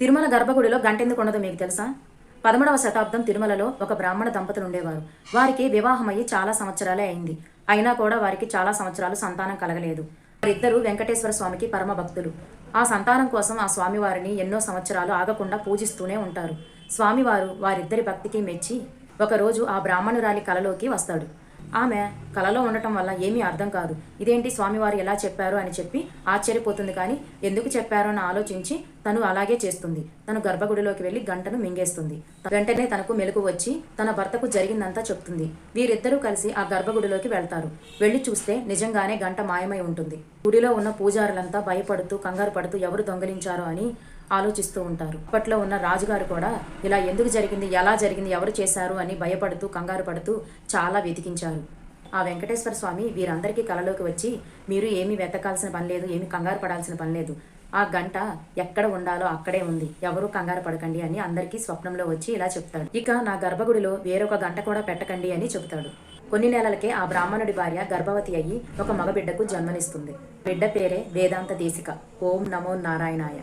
తిరుమల గర్భగుడిలో గంటెందుకు ఉండదో మీకు తెలుసా? పదమూడవ శతాబ్దం తిరుమలలో ఒక బ్రాహ్మణ దంపతులు ఉండేవారు వారికి వివాహమయ్యి చాలా సంవత్సరాలే అయింది. అయినా కూడా వారికి చాలా సంవత్సరాలు సంతానం కలగలేదు. వారిద్దరూ వెంకటేశ్వర స్వామికి పరమ భక్తులు. ఆ సంతానం కోసం ఆ స్వామివారిని ఎన్నో సంవత్సరాలు ఆగకుండా పూజిస్తూనే ఉంటారు. స్వామివారు వారిద్దరి భక్తికి మెచ్చి ఒకరోజు ఆ బ్రాహ్మణురాలి కలలోకి వస్తాడు. ఆమె కలలో ఉండటం వల్ల ఏమీ అర్థం కాదు. ఇదేంటి స్వామివారు ఎలా చెప్పారు అని చెప్పి ఆశ్చర్యపోతుంది కానీ ఎందుకు చెప్పారు అని ఆలోచించి తను అలాగే చేస్తుంది. తను గర్భగుడిలోకి వెళ్ళి గంటను మింగేస్తుంది. వెంటనే తనకు మెలకు వచ్చి తన భర్తకు జరిగిందంతా చెప్తుంది. వీరిద్దరూ కలిసి ఆ గర్భగుడిలోకి వెళ్తారు. వెళ్ళి చూస్తే నిజంగానే గంట మాయమై ఉంటుంది. గుడిలో ఉన్న పూజారులంతా భయపడుతూ కంగారు పడుతూ ఎవరు దొంగలించారో అని ఆలోచిస్తూ ఉంటారు. అప్పట్లో ఉన్న రాజుగారు కూడా ఇలా ఎందుకు జరిగింది ఎలా జరిగింది ఎవరు చేశారు అని భయపడుతూ కంగారు పడుతూ చాలా వెతికించారు. ఆ వెంకటేశ్వర స్వామి వీరందరికీ కలలోకి వచ్చి మీరు ఏమీ వెతకాల్సిన పని లేదు ఏమీ కంగారు పడాల్సిన పని లేదు. ఆ గంట ఎక్కడ ఉండాలో అక్కడే ఉంది. ఎవరు కంగారు పడకండి అని అందరికీ స్వప్నంలో వచ్చి ఇలా చెప్తాడు. ఇక నా గర్భగుడిలో వేరొక గంట కూడా పెట్టకండి అని చెబుతాడు. కొన్ని నెలలకే ఆ బ్రాహ్మణుడి భార్య గర్భవతి అయ్యి ఒక మగబిడ్డకు జన్మనిస్తుంది. బిడ్డ పేరే వేదాంత దేశిక. ఓం నమో నారాయణాయ.